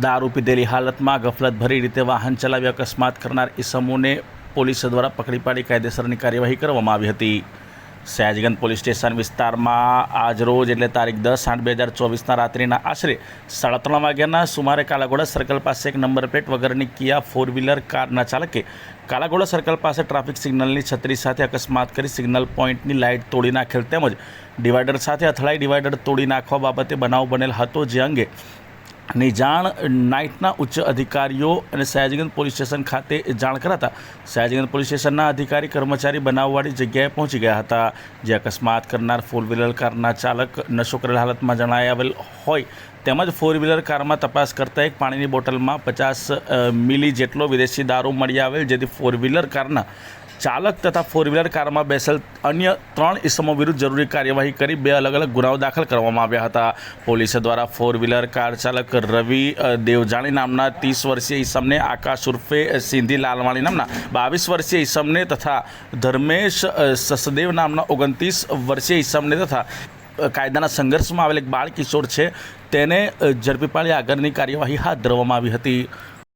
દારૂ પીધેલી હાલતમાં ગફલતભરી રીતે વાહન ચલાવી અકસ્માત કરનાર ઇસમોને પોલીસ દ્વારા પકડી પાડી કાયદેસરની કાર્યવાહી કરવામાં આવી હતી. સયાજગંજ પોલીસ સ્ટેશન વિસ્તારમાં આજરોજ એટલે તારીખ દસ આઠ બે હજાર ચોવીસના રાત્રિના આશરે સાડા ત્રણ વાગ્યાના સુમારે કાલાઘોડા સર્કલ પાસે એક નંબર પ્લેટ વગરની કિયા ફોર વ્હીલર કારના ચાલકે કાલાઘોડા સર્કલ પાસે ટ્રાફિક સિગ્નલની છત્રી સાથે અકસ્માત કરી સિગ્નલ પોઈન્ટની લાઇટ તોડી નાખેલ તેમજ ડિવાઈડર સાથે અથડાઈ ડિવાઈડર તોડી નાખવા બાબતે બનાવ બનેલ હતો, જે અંગે ની જાણ નાઇટના ઉચ્ચ અધિકારીઓ અને સયાજીગંજ પોલીસ સ્ટેશન ખાતે જાણ કરાતા સયાજીગંજ પોલીસ સ્ટેશનના અધિકારી કર્મચારી બનાવવાળી જગ્યાએ પહોંચી ગયા હતા, જે અકસ્માત કરનાર ફોર વ્હીલર કારના ચાલક નશો કરેલ હાલતમાં જણાવેલ હોય તેમજ ફોર વ્હીલર કારમાં તપાસ કરતાં એક પાણીની બોટલમાં પચાસ મિલી જેટલો વિદેશી દારૂ મળી આવેલ, જેથી ફોર વ્હીલર કારના ચાલક તથા ફોર વ્હીલર કારમાં બેસેલ અન્ય ત્રણ ઇસમો વિરુદ્ધ જરૂરી કાર્યવાહી કરી બે અલગ અલગ ગુનાઓ દાખલ કરવામાં આવ્યા હતા. પોલીસ દ્વારા ફોર વ્હીલર કાર ચાલક રવિ દેવજાણી નામના ત્રીસ વર્ષીય ઈસમને આકાશ ઉર્ફે સિંધી લાલવાણી નામના બાવીસ વર્ષીય ઈસમને તથા ધર્મેશ સસદેવ નામના ઓગણત્રીસ વર્ષીય ઈસમને તથા કાયદાના સંઘર્ષમાં આવેલ એક બાળ કિશોર છે, તેને ઝડપી પાડી આગળની કાર્યવાહી હાથ ધરવામાં આવી હતી.